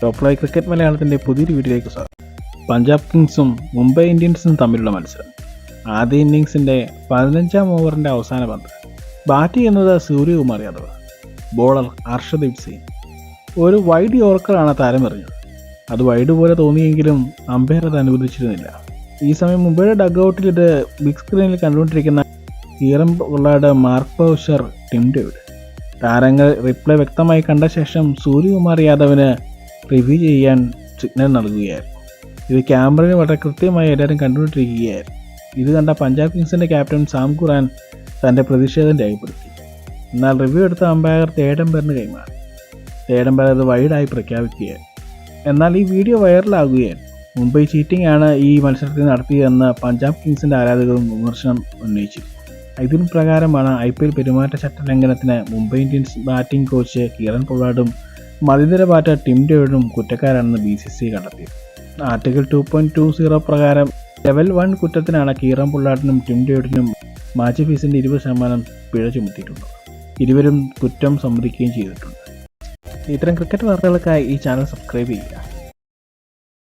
Top live cricket മലയാളത്തിന്റെ പുതിയൊരു വീഡിയോയിലേക്ക് സ്വാഗതം. പഞ്ചാബ് കിങ്സും മുംബൈ ഇന്ത്യൻസും തമ്മിലുള്ള മത്സരം. ആദ്യ ഇന്നിങ്സിന്റെ പതിനഞ്ചാം ഓവറിന്റെ അവസാന പന്ത്. ബാറ്റ് ചെയ്യുന്നത് സൂര്യകുമാർ യാദവ്. ബോളർ അർഷദീപ് സിംഗ്. ഒരു വൈഡ് യോർക്കറാണ് താരം എറിഞ്ഞത്. അത് വൈഡ് പോലെ തോന്നിയെങ്കിലും അമ്പയർ അത് അനുവദിച്ചിരുന്നില്ല. ഈ സമയം മുംബൈയുടെ ഡഗ് ഔട്ടിൽ ഇത് ബിഗ് സ്ക്രീനിൽ കണ്ടുകൊണ്ടിരിക്കുന്ന Kieron Pollard Mark Boucher Tim David. താരങ്ങൾ റിപ്ലൈ വ്യക്തമായി കണ്ട ശേഷം സൂര്യകുമാർ യാദവിന് റിവ്യൂ ചെയ്യാൻ സിഗ്നൽ നൽകുകയായിരുന്നു. ഇത് ക്യാമറയിൽ വളരെ കൃത്യമായി എല്ലാവരും കണ്ടുകൊണ്ടിരിക്കുകയായിരുന്നു. ഇത് കണ്ട പഞ്ചാബ് കിങ്സിന്റെ ക്യാപ്റ്റൻ സാം ഖുറാൻ തന്റെ പ്രതിഷേധം രേഖപ്പെടുത്തി. എന്നാൽ റിവ്യൂ എടുത്ത അമ്പയർ തേടംബറിന് കൈമാറി. തേടംബർ അത് വൈഡായി പ്രഖ്യാപിക്കുകയായിരുന്നു. എന്നാൽ ഈ വീഡിയോ വൈറലാകുകയായിരുന്നു. മുംബൈ ചീറ്റിംഗ് ആണ് ഈ മത്സരത്തിൽ നടത്തിയതെന്ന് പഞ്ചാബ് കിങ്സിന്റെ ആരാധകരും വിമർശനം ഉന്നയിച്ചു ഇതിന് പ്രകാരമാണ് ഐ പി എൽ പെരുമാറ്റച്ചട്ട ലംഘനത്തിന് Mumbai Indians batting coach Kieron പൊള്ളാഡും മതിനിര ബാറ്റർ ടിം ഡേവിഡും കുറ്റക്കാരാണെന്ന് ബി സി സി കണ്ടെത്തി. Article two point two zero പ്രകാരം ലെവൽ വൺ കുറ്റത്തിനാണ് കീറൻ പുള്ളാട്ടിനും ടിം ഡേവിഡിനും മാച്ച് ഫീസിന്റെ ഇരുപത് ശതമാനം പിഴ ചുമത്തിയിട്ടുണ്ട് ഇരുവരും കുറ്റം സമ്മതിക്കുകയും ചെയ്തിട്ടുണ്ട്. ഇത്തരം ക്രിക്കറ്റ് വാർത്തകൾക്കായി ഈ ചാനൽ സബ്സ്ക്രൈബ് ചെയ്യുക.